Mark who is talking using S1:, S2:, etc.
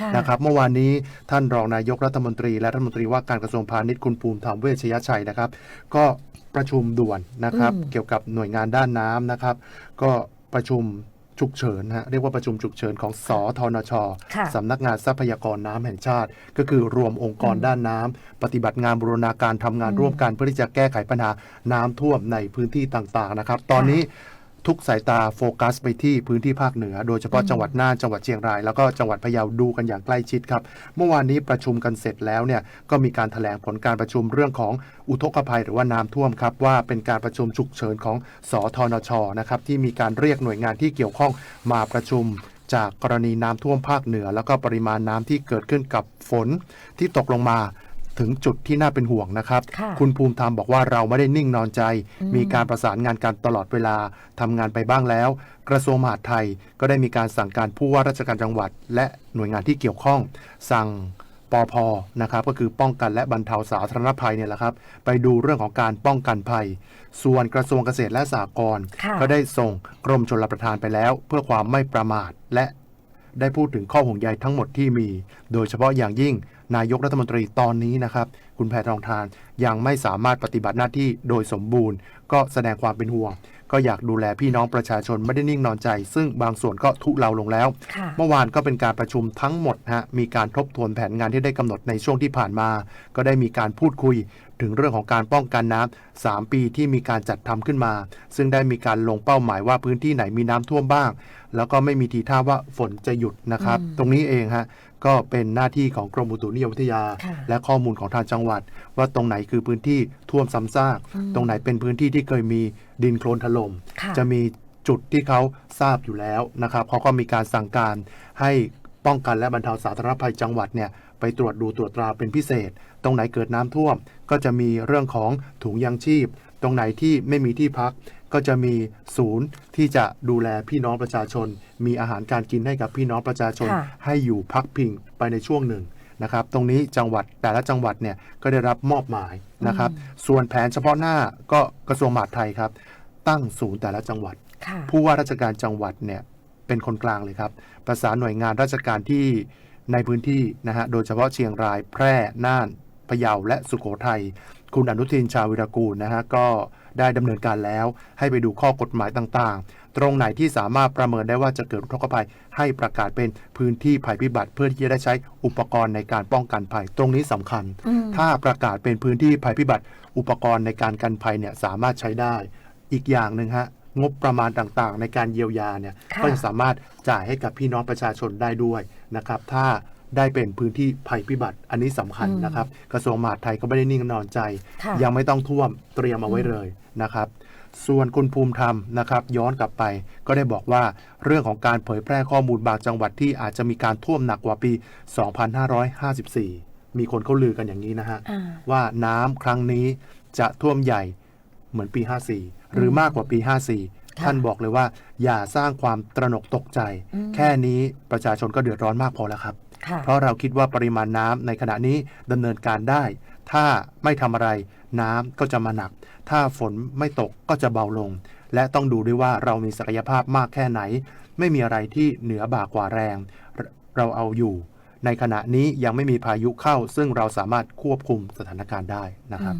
S1: ค่ะ
S2: นะครับเมื่อวานนี้ท่านรองนายกรัฐมนตรี และรัฐมนตรีว่าการกระทรวงพาณิชย์คุณภูมิธรรมเวชยชัยนะครับ ก็ประชุมด่วนนะครับ
S1: อืม
S2: เกี่ยวกับหน่วยงานด้านน้ำนะครับ ก็ประชุมฉุกเฉินฮะเรียกว่าประชุมฉุกเฉินของสทนช
S1: ค่ะ
S2: สำนักงานทรัพยากรน้ำแห่งชาติ ก็คือรวมองค์กร
S1: อืม
S2: ด้านน้ำปฏิบัติงานบูรณาการทำงาน
S1: อืม
S2: ร่วมกันเพื่อที่จะแก้ไขปัญหาน้ำท่วมในพื้นที่ต่างๆนะครับ ตอนนี้ ทุกสายตาโฟกัสไปที่พื้นที่ภาคเหนือ โดยเฉพาะ
S1: อืม
S2: จังหวัดน่านจังหวัดเชียงราย แล้วก็จังหวัดพะเยาดูกันอย่างใกล้ชิดครับ เมื่อวานนี้ประชุมกันเสร็จแล้วเนี่ยก็มีการถแถลงผลการประชุมเรื่องของอุทกภัยหรือว่าน้ำท่วมครับว่าเป็นการประชุมฉุกเฉินของสทนชนะครับที่มีการเรียกหน่วยงานที่เกี่ยวข้องมาประชุมจากกรณีน้ำท่วมภาคเหนือ แล้วก็ปริมาณน้ำที่เกิดขึ้นกับฝนที่ตกลงมา ถึงจุดที่น่าเป็นห่วงนะครับ
S1: ค่ะ
S2: คุณภูมิธรรมบอกว่าเราไม่ได้นิ่งนอนใจ
S1: อืม
S2: มีการประสานงานกันตลอดเวลาทำงานไปบ้างแล้ว กระทรวงมหาดไทยก็ได้มีการสั่งการผู้ว่าราชการจังหวัด และหน่วยงานที่เกี่ยวข้อง สั่งปอพนะครับก็คือป้องกันและบรรเทาสาธารณภัยเนี่ยแหละครับ ไปดูเรื่องของการป้องกันภัย ส่วนกระทรวงเกษตรและสหกรณ์
S1: ค่ะ
S2: ก็ได้ส่งกรมชลประทานไปแล้ว เพื่อความไม่ประมาทและได้พูดถึงข้อห่วงใยทั้งหมดที่มี โดยเฉพาะอย่างยิ่ง นายกรัฐมนตรีตอนนี้นะครับ คุณแพทองทาน ยังไม่สามารถปฏิบัติหน้าที่โดยสมบูรณ์ ก็แสดงความเป็นห่วง ก็อยากดูแลพี่น้องประชาชนไม่ได้นิ่งนอนใจ ซึ่งบางส่วนก็ทุเลาลงแล้ว
S1: ค่ะ
S2: เมื่อวานก็เป็นการประชุมทั้งหมดฮะมีการทบทวนแผนงานที่ได้กำหนดในช่วงที่ผ่านมา ก็ได้มีการพูดคุยถึงเรื่องของการป้องกันน้ำสามปีที่มีการจัดทำขึ้นมา ซึ่งได้มีการลงเป้าหมายว่าพื้นที่ไหนมีน้ำท่วมบ้าง แล้วก็ไม่มีทีท่าว่าฝนจะหยุดนะครับ
S1: อืม
S2: ตรงนี้เองฮะก็เป็นหน้าที่ของกรมอุตุนิยมวิทยา
S1: ค่ะ
S2: และข้อมูลของทางจังหวัดว่าตรงไหนคือพื้นที่ท่วมซ้ำซาก
S1: อืม
S2: ตรงไหนเป็นพื้นที่ที่เคยมีดินโคลนถล่ม
S1: ค่ะ
S2: จะมีจุดที่เขาทราบอยู่แล้วนะครับเขาก็มีการสั่งการให้ป้องกันและบรรเทาสาธารณภัยจังหวัดเนี่ยไปตรวจดูตรวจตราเป็นพิเศษ ตรงไหนเกิดน้ำท่วม ก็จะมีเรื่องของถุงยางชีพ ตรงไหนที่ไม่มีที่พัก ก็จะมีศูนย์ที่จะดูแลพี่น้องประชาชน มีอาหารการกินให้กับพี่น้องประชาชน
S1: ค่ะ
S2: ให้อยู่พักพิงไปในช่วงหนึ่ง นะครับตรงนี้จังหวัดแต่ละจังหวัดเนี่ยก็ได้รับมอบหมายนะครับส่วนแผนเฉพาะหน้าก็กระทรวงมหาดไทยครับ ตั้งศูนย์แต่ละจังหวัด
S1: ค่ะ
S2: ผู้ว่าราชการจังหวัดเนี่ยเป็นคนกลางเลยครับ ประสานหน่วยงานราชการที่ในพื้นที่นะฮะโดยเฉพาะเชียงรายแพร่น่านพะเยาและสุโขทัยคุณอนุทินชาญวิรากูลนะฮะก็ ได้ดำเนินการแล้ว ให้ไปดูข้อกฎหมายต่างๆ ตรงไหนที่สามารถประเมินได้ว่าจะเกิดอุทกภัย ให้ประกาศเป็นพื้นที่ภัยพิบัติ เพื่อที่จะได้ใช้อุปกรณ์ในการป้องกันภัย ตรงนี้สำคัญ
S1: อืม
S2: ถ้าประกาศเป็นพื้นที่ภัยพิบัติ อุปกรณ์ในการกันภัยเนี่ยสามารถใช้ได้ อีกอย่างหนึ่งฮะงบประมาณต่างๆ ในการเยียวยาเนี่ย
S1: ค่ะ
S2: ก็จะสามารถจ่ายให้กับพี่น้องประชาชนได้ด้วยนะครับถ้าได้เป็นพื้นที่ภัยพิบัติ อันนี้สำคัญ
S1: อืม
S2: นะครับ กระทรวงมหาดไทยก็ไม่ได้นิ่งนอนใจ
S1: ค่ะ
S2: ยังไม่ต้องท่วมเตรียมเอาไว้เลย นะครับ ส่วนคุณภูมิธรรมนะครับ ย้อนกลับไป ก็ได้บอกว่าเรื่องของการเผยแพร่ข้อมูลบางจังหวัดที่อาจจะมีการท่วมหนักกว่าปี 2554 มีคนเขาลือกันอย่างนี้นะฮะ
S1: อ่า
S2: ว่าน้ำครั้งนี้จะท่วมใหญ่เหมือนปี 54 หรือมากกว่าปี 54
S1: ค่ะ
S2: ท่านบอกเลยว่า อย่าสร้างความตระหนกตกใจ
S1: อืม
S2: แค่นี้ประชาชนก็เดือดร้อนมากพอแล้วครับ
S1: ค่ะ
S2: เพราะเราคิดว่าปริมาณน้ำในขณะนี้ดำเนินการได้ ถ้าไม่ทำอะไรน้ำก็จะมาหนัก ถ้าฝนไม่ตกก็จะเบาลง และต้องดูด้วยว่าเรามีศักยภาพมากแค่ไหน ไม่มีอะไรที่เหนือบ่ากว่าแรง เราเราเอาอยู่ ในขณะนี้ยังไม่มีพายุเข้า ซึ่งเราสามารถควบคุมสถานการณ์ได้นะครับ